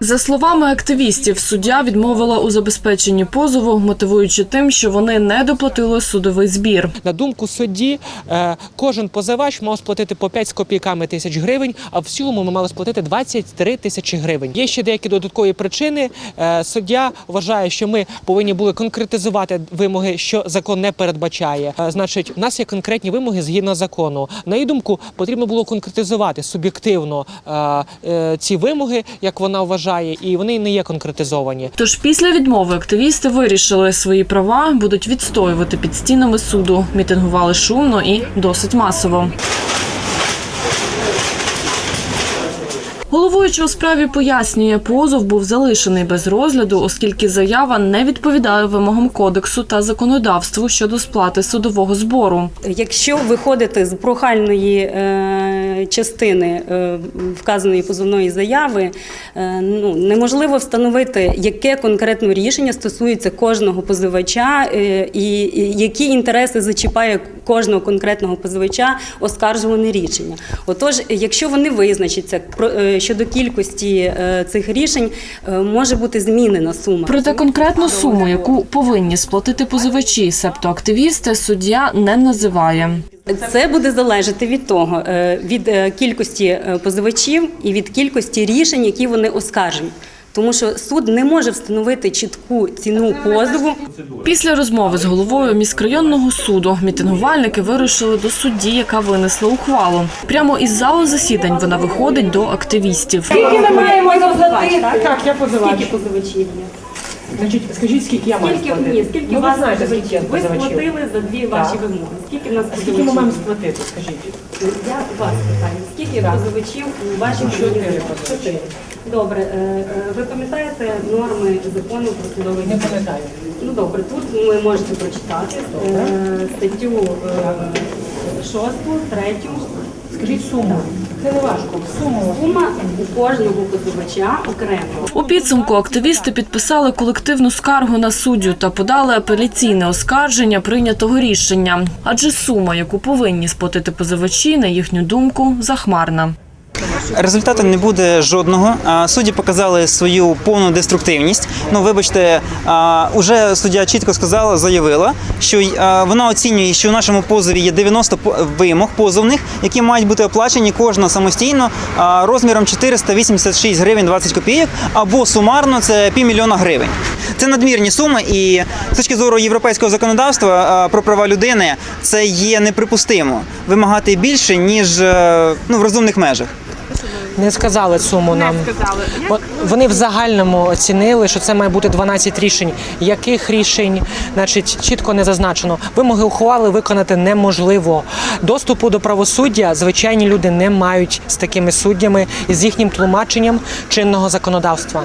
За словами активістів, суддя відмовила у забезпеченні позову, мотивуючи тим, що вони не доплатили судовий збір. На думку судді, е, кожен позивач мав сплатити по 5 з копійками тисяч гривень, а в цілому ми мали сплатити 23 тисячі гривень. Є ще деякі додаткові причини. Е, Суддя вважає, що ми повинні були конкретизувати вимоги, що закон не передбачає. Е, Значить, у нас є конкретні вимоги згідно закону. На її думку, потрібно було конкретизувати суб'єктивно ці вимоги, як вона вважає, і вони не є конкретизовані. Тож після відмови активісти вирішили свої права будуть відстоювати під стінами суду. Мітингували шумно і досить масово. Головуючий у справі пояснює, позов був залишений без розгляду, оскільки заява не відповідає вимогам кодексу та законодавству щодо сплати судового збору. Якщо виходити з прохальної е, частини е, вказаної позовної заяви, е, ну неможливо встановити, яке конкретно рішення стосується кожного позивача і, які інтереси зачіпає кожного конкретного позивача оскаржуване рішення. Отож, якщо вони визначаться е, щодо кількості е, цих рішень, е, може бути змінена сума. Проте конкретну суму, яку повинні сплатити позивачі, себто активісти, суддя не називає. Це буде залежати від того, е, від кількості позивачів і від кількості рішень, які вони оскаржують. Тому що суд не може встановити чітку ціну позову. Після розмови з головою міськрайонного суду мітингувальники вирушили до судді, яка винесла ухвалу. Прямо із залу засідань вона виходить до активістів. Скільки ми маємо заплатити? Так, я позивач. Скільки позивачів є? Значить, скажіть, скільки я маю Скільки ні, скільки ну, вас ви знаєте, скільки я ви позивачів. сплатили за дві ваші Так. вимоги? Скільки в нас А скільки ми маємо позивачів? сплатити, скажіть? Я вас питаю, скільки позивачів у вашій Чотири позивачі. Добре, е, е, ви пам'ятаєте норми закону про судовий Не пам'ятаю. Ну добре, тут ви можете прочитати е, статтю е, 6, 3. Скажіть суму. Це не важко. Суму. Сума у кожного позивача окремо. У підсумку активісти підписали колективну скаргу на суддю та подали апеляційне оскарження прийнятого рішення. Адже сума, яку повинні сплатити позивачі, на їхню думку, захмарна. Результату не буде жодного. Судді показали свою повну деструктивність. Ну, вибачте, уже суддя чітко сказала, заявила, що вона оцінює, що у нашому позові є 90 по- вимог позовних, які мають бути оплачені кожна самостійно розміром 486 гривень 20 копійок, або сумарно це півмільйона гривень. Це надмірні суми, і з точки зору європейського законодавства про права людини це є неприпустимо вимагати більше ніж е, ну в розумних межах. Не сказали суму нам. От Вони в загальному оцінили, що це має бути 12 рішень. Яких рішень, значить, чітко не зазначено. Вимоги ухвали виконати неможливо. Доступу до правосуддя звичайні люди не мають з такими суддями і з їхнім тлумаченням чинного законодавства.